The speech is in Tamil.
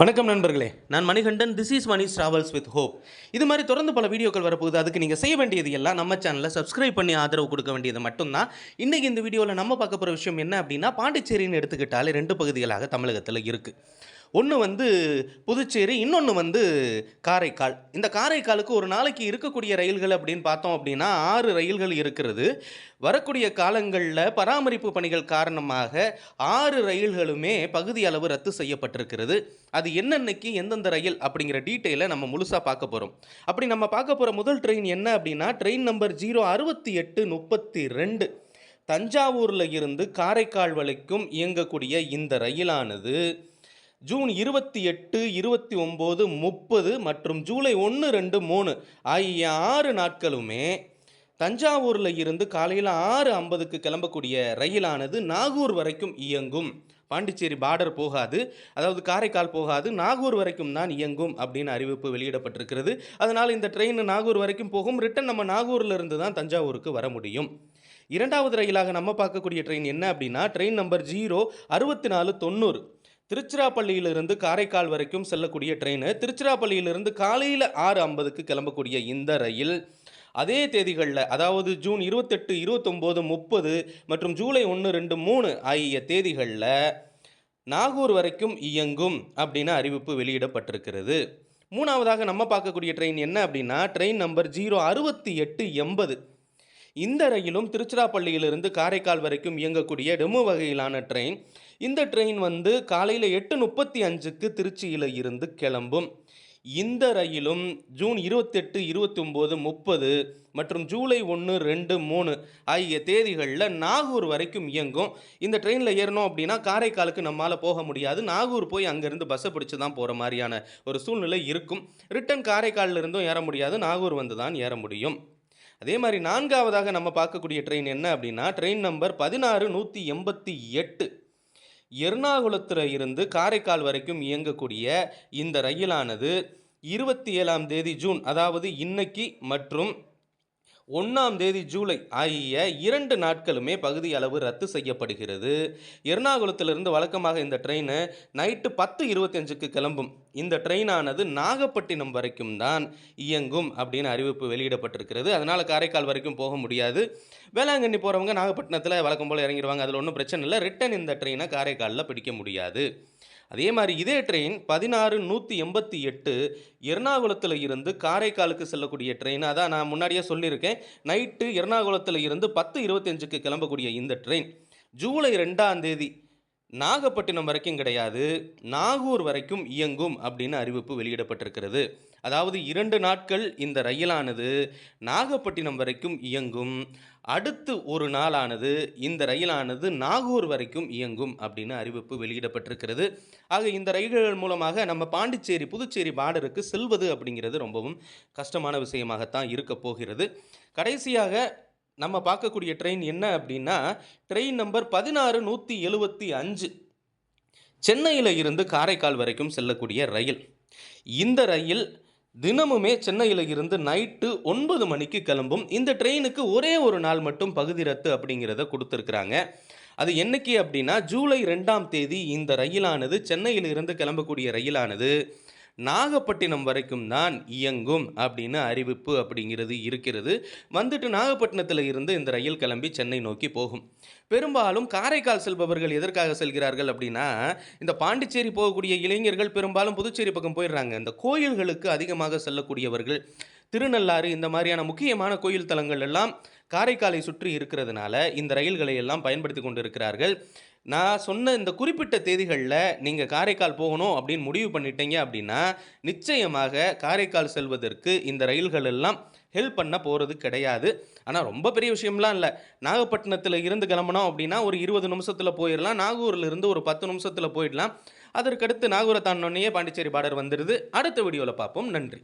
வணக்கம் நண்பர்களே. நான் Manikandan this is Mani travels with hope இது மாதிரி தொடர்ந்து பல வீடியோக்கள் வரப்போகுது. அதுக்கு நீங்கள் செய்ய வேண்டியது எல்லாம் நம்ம சேனலில் சப்ஸ்கிரைப் பண்ணி ஆதரவு கொடுக்க வேண்டியது மட்டும்தான். இன்றைக்கி இந்த வீடியோவில் நம்ம பார்க்க போகிற விஷயம் என்ன அப்படின்னா பாண்டிச்சேரின்னு எடுத்துக்கிட்டாலே ரெண்டு பகுதிகளாக தமிழகத்தில் இருக்குது ஒன்று வந்து புதுச்சேரி இன்னொன்று வந்து காரைக்கால். இந்த காரைக்காலுக்கு ஒரு நாளைக்கு இருக்கக்கூடிய ரயில்கள் அப்படின்னு பார்த்தோம் அப்படின்னா ஆறு ரயில்கள் இருக்கிறது. வரக்கூடிய காலங்களில் பராமரிப்பு பணிகள் காரணமாக ஆறு ரயில்களுமே பகுதி அளவு ரத்து செய்யப்பட்டிருக்கிறது. அது என்னென்னைக்கு எந்தெந்த ரயில் அப்படிங்கிற டீட்டெயிலை நம்ம முழுசாக பார்க்க போகிறோம் அப்படி நம்ம பார்க்க போகிற முதல் ட்ரெயின் என்ன அப்படின்னா ட்ரெயின் நம்பர் ஜீரோ அறுபத்தி எட்டு முப்பத்தி ரெண்டு. தஞ்சாவூரில் இருந்து காரைக்கால் வரைக்கும் இயங்கக்கூடிய இந்த ரயிலானது ஜூன் இருபத்தி எட்டு இருபத்தி ஒம்பது முப்பது மற்றும் ஜூலை ஒன்று ரெண்டு மூணு ஆகிய ஆறு நாட்களுமே தஞ்சாவூரில் இருந்து காலையில் ஆறு ஐம்பதுக்கு கிளம்பக்கூடிய ரயிலானது நாகூர் வரைக்கும் இயங்கும். பாண்டிச்சேரி பார்டர் போகாது. அதாவது காரைக்கால் போகாது. நாகூர் வரைக்கும் தான் இயங்கும் அப்படின்னு அறிவிப்பு வெளியிடப்பட்டிருக்கிறது. அதனால் இந்த ட்ரெயின் நாகூர் வரைக்கும் போகும். ரிட்டன் நம்ம நாகூரில் இருந்து தான் தஞ்சாவூருக்கு வர முடியும். இரண்டாவது ரயிலாக நம்ம பார்க்கக்கூடிய ட்ரெயின் என்ன அப்படின்னா ட்ரெயின் நம்பர் ஜீரோ அறுபத்தி நாலு தொண்ணூறு. திருச்சிராப்பள்ளியிலிருந்து காரைக்கால் வரைக்கும் செல்லக்கூடிய ட்ரெயின் திருச்சிராப்பள்ளியிலிருந்து காலையில் ஆறு ஐம்பதுக்கு கிளம்பக்கூடிய இந்த ரயில். அதே தேதிகளில் அதாவது ஜூன் இருபத்தெட்டு இருபத்தொம்போது முப்பது மற்றும் ஜூலை ஒன்று ரெண்டு மூணு ஆகிய தேதிகளில் நாகூர் வரைக்கும் இயங்கும் அப்படின்னு அறிவிப்பு வெளியிடப்பட்டிருக்கிறது. மூணாவதாக நம்ம பார்க்கக்கூடிய ட்ரெயின் என்ன அப்படின்னா ட்ரெயின் நம்பர் ஜீரோ அறுபத்தி எட்டு எண்பது. இந்த ரயிலும் திருச்சிராப்பள்ளியிலிருந்து காரைக்கால் வரைக்கும் இயங்கக்கூடிய டெமு வகையிலான ட்ரெயின் இந்த ட்ரெயின் வந்து காலையில் எட்டு முப்பத்தி அஞ்சுக்கு திருச்சியில் இருந்து கிளம்பும். இந்த ரயிலும் ஜூன் இருபத்தெட்டு இருபத்தொம்போது முப்பது மற்றும் ஜூலை ஒன்று ரெண்டு மூணு ஆகிய தேதிகளில் நாகூர் வரைக்கும் இயங்கும். இந்த ட்ரெயினில் ஏறணும் அப்படின்னா காரைக்காலுக்கு நம்மால் போக முடியாது. நாகூர் போய் அங்கேருந்து பஸ்ஸை பிடிச்சி தான் போகிற மாதிரியான ஒரு சூழ்நிலை இருக்கும். ரிட்டன் காரைக்காலில் இருந்தும் ஏற முடியாது. நாகூர் வந்து தான் ஏற முடியும். அதே மாதிரி நான்காவதாக நம்ம பார்க்கக்கூடிய ட்ரெயின் என்ன அப்படின்னா ட்ரெயின் நம்பர் பதினாறு நூற்றி எண்பத்தி எட்டு. எர்ணாகுளத்தில் இருந்து காரைக்கால் வரைக்கும் இயங்கக்கூடிய இந்த ரயிலானது இருபத்தி ஏழாம் தேதி ஜூன் அதாவது இன்னைக்கு மற்றும் ஒன்றாம் தேதி ஜூலை ஆகிய இரண்டு நாட்களுமே பகுதி அளவு ரத்து செய்யப்படுகிறது. எர்ணாகுளத்திலிருந்து வழக்கமாக இந்த ட்ரெயின் நைட்டு பத்து இருபத்தஞ்சுக்கு கிளம்பும். இந்த ட்ரெயினானது நாகப்பட்டினம் வரைக்கும் தான் இயங்கும் அப்படின்னு அறிவிப்பு வெளியிடப்பட்டிருக்கிறது. அதனால் காரைக்கால் வரைக்கும் போக முடியாது. வேளாங்கண்ணி போகிறவங்க நாகப்பட்டினத்தில் வழக்கம் போல் இறங்கிடுவாங்க. அதில் ஒன்றும் பிரச்சனை இல்லை. ரிட்டன் இந்த ட்ரெயினை காரைக்காலில் பிடிக்க முடியாது. அதே மாதிரி இதே ட்ரெயின் பதினாறு நூற்றி எண்பத்தி எட்டு எர்ணாகுளத்தில் இருந்து காரைக்காலுக்கு செல்லக்கூடிய ட்ரெயின் அதான் நான் முன்னாடியே சொல்லியிருக்கேன். நைட்டு எர்ணாகுளத்தில் இருந்து பத்து இருபத்தஞ்சுக்கு கிளம்பக்கூடிய இந்த ட்ரெயின் ஜூலை ரெண்டாம் தேதி நாகப்பட்டினம் வரைக்கும் கிடையாது நாகூர் வரைக்கும் இயங்கும் அப்படின்னு அறிவிப்பு வெளியிடப்பட்டிருக்கிறது. அதாவது இரண்டு நாட்கள் இந்த ரயிலானது நாகப்பட்டினம் வரைக்கும் இயங்கும் அடுத்து ஒரு நாளானது இந்த ரயிலானது நாகூர் வரைக்கும் இயங்கும் அப்படின்னு அறிவிப்பு வெளியிடப்பட்டிருக்கிறது. ஆக இந்த ரயில்கள் மூலமாக நம்ம பாண்டிச்சேரி புதுச்சேரி பார்டருக்கு செல்வது அப்படிங்கிறது ரொம்பவும் கஷ்டமான விஷயமாகத்தான் இருக்க போகிறது. கடைசியாக நம்ம பார்க்கக்கூடிய ட்ரெயின் என்ன அப்படின்னா ட்ரெயின் நம்பர் பதினாறு நூற்றி எழுபத்தி அஞ்சு. சென்னையில் இருந்து காரைக்கால் வரைக்கும் செல்லக்கூடிய ரயில். இந்த ரயில் தினமுமே சென்னையில் இருந்து நைட்டு ஒன்பது மணிக்கு கிளம்பும். இந்த ட்ரெயினுக்கு ஒரே ஒரு நாள் மட்டும் பகுதி ரத்து அப்படிங்கிறத கொடுத்துருக்குறாங்க. அது என்னைக்கு அப்படின்னா ஜூலை ரெண்டாம் தேதி இந்த ரயிலானது சென்னையில் இருந்து கிளம்பக்கூடிய ரயிலானது நாகப்பட்டினம் வரைக்கும் தான் இயங்கும் அப்படின்னு அறிவிப்பு அப்படிங்கிறது இருக்கிறது. வந்துட்டு நாகப்பட்டினத்தில் இருந்து இந்த ரயில் கிளம்பி சென்னை நோக்கி போகும். பெரும்பாலும் காரைக்கால் செல்பவர்கள் எதற்காக செல்கிறார்கள் அப்படின்னா இந்த பாண்டிச்சேரி போகக்கூடிய இளைஞர்கள் பெரும்பாலும் புதுச்சேரி பக்கம் போயிடுறாங்க. இந்த கோயில்களுக்கு அதிகமாக செல்லக்கூடியவர்கள் திருநள்ளாறு இந்த மாதிரியான முக்கியமான கோயில் தலங்கள் எல்லாம் காரைக்காலை சுற்றி இருக்கிறதுனால இந்த ரயில்களை எல்லாம் பயன்படுத்தி கொண்டு இருக்கிறார்கள் நான் சொன்ன இந்த குறிப்பிட்ட தேதிகளில் நீங்கள் காரைக்கால் போகணும் அப்படின்னு முடிவு பண்ணிட்டீங்க அப்படின்னா நிச்சயமாக காரைக்கால் செல்வதற்கு இந்த ரயில்கள் எல்லாம் ஹெல்ப் பண்ண போகிறது கிடையாது. ஆனால் ரொம்ப பெரிய விஷயம்லாம் இல்லை. நாகப்பட்டினத்தில் இருந்து கிளம்பணும் அப்படின்னா ஒரு இருபது நிமிஷத்தில் போயிடலாம். நாகூரில் இருந்து ஒரு பத்து நிமிஷத்தில் போயிடலாம். அதற்கடுத்து நாகூரை தாண்டினோடனே பாண்டிச்சேரி பார்டர் வந்துடுது அடுத்த வீடியோவில் பார்ப்போம். நன்றி.